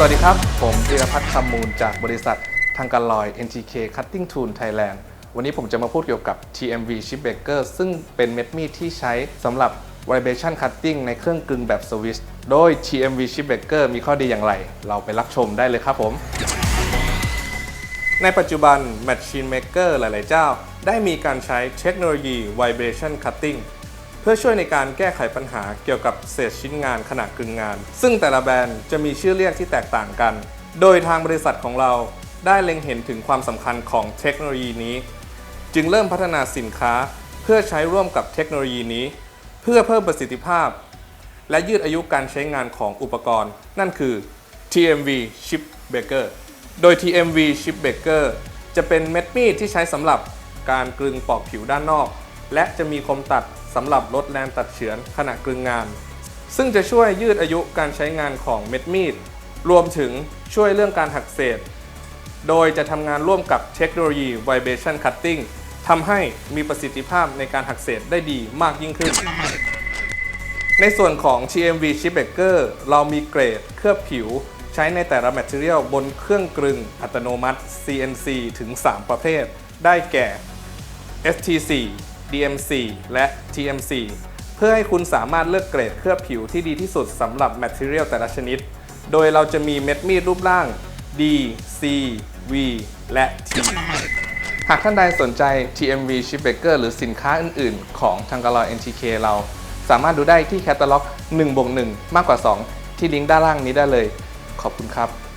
สวัสดีครับ ผมธีรพัฒน์คำมูลจากบริษัททางการลอย NTK Cutting Tool Thailand วันนี้ผมจะมาพูดเกี่ยวกับ TMV Chip Breaker ซึ่งเป็นเม็ดมีดที่ใช้สำหรับ Vibration Cutting ในเครื่องกลึงแบบสวิชโดย TMV Chip Breaker มีข้อดีอย่างไร เราไปรับชมได้เลยครับผม ในปัจจุบัน Machine Maker หลาย ๆ เจ้า ได้มีการใช้เทคโนโลยี Vibration Cutting พื่อช่วยในการแก้ไขปัญหาเกี่ยวกับเศษชิ้นงานขณะกึ่งงาน ซึ่งแต่ละแบรนด์จะมีชื่อเรียกที่แตกต่างกัน โดยทางบริษัทของเราได้เล็งเห็นถึงความสำคัญของเทคโนโลยีนี้ จึงเริ่มพัฒนาสินค้าเพื่อใช้ร่วมกับเทคโนโลยีนี้ เพื่อเพิ่มประสิทธิภาพ และยืดอายุการใช้งานของอุปกรณ์ นั่นคือ TMV Chip Breaker โดย TMV Chip Breaker จะเป็นเม็ดมีดที่ใช้สำหรับการกลึงปอกผิวด้านนอก และจะมีคมตัด สำหรับลดแรงตัดเฉือนขณะกลึงงาน ซึ่งจะช่วยยืดอายุการใช้งานของเม็ดมีด รวมถึงช่วยเรื่องการหักเศษ โดยจะทำงานร่วมกับเทคโนโลยี Vibration Cutting ทำให้มีประสิทธิภาพในการหักเศษได้ดีมากยิ่งขึ้น ในส่วนของ TMV Chip Breaker เรามีเกรดเคลือบผิวใช้ในแต่ละ Material บนเครื่องกลึงอัตโนมัติ CNC ถึง 3 ประเภท ได้แก่ ST4 DMC และ TMC เพื่อให้คุณสามารถเลือกเกรดเคลือบผิวที่ดีที่สุดสำหรับ Material แต่ละชนิด โดยเราจะมีเม็ดมีดรูปร่าง D C V และ T หากท่านใดสนใจ TMV Chip Breaker หรือสินค้าอื่น ๆ ของทางกาลอย NTK เรา สามารถดูได้ที่แคตตาล็อก1บวก1มากกว่า 2 ที่ลิงก์ด้านล่างนี้ได้เลย ขอบคุณครับ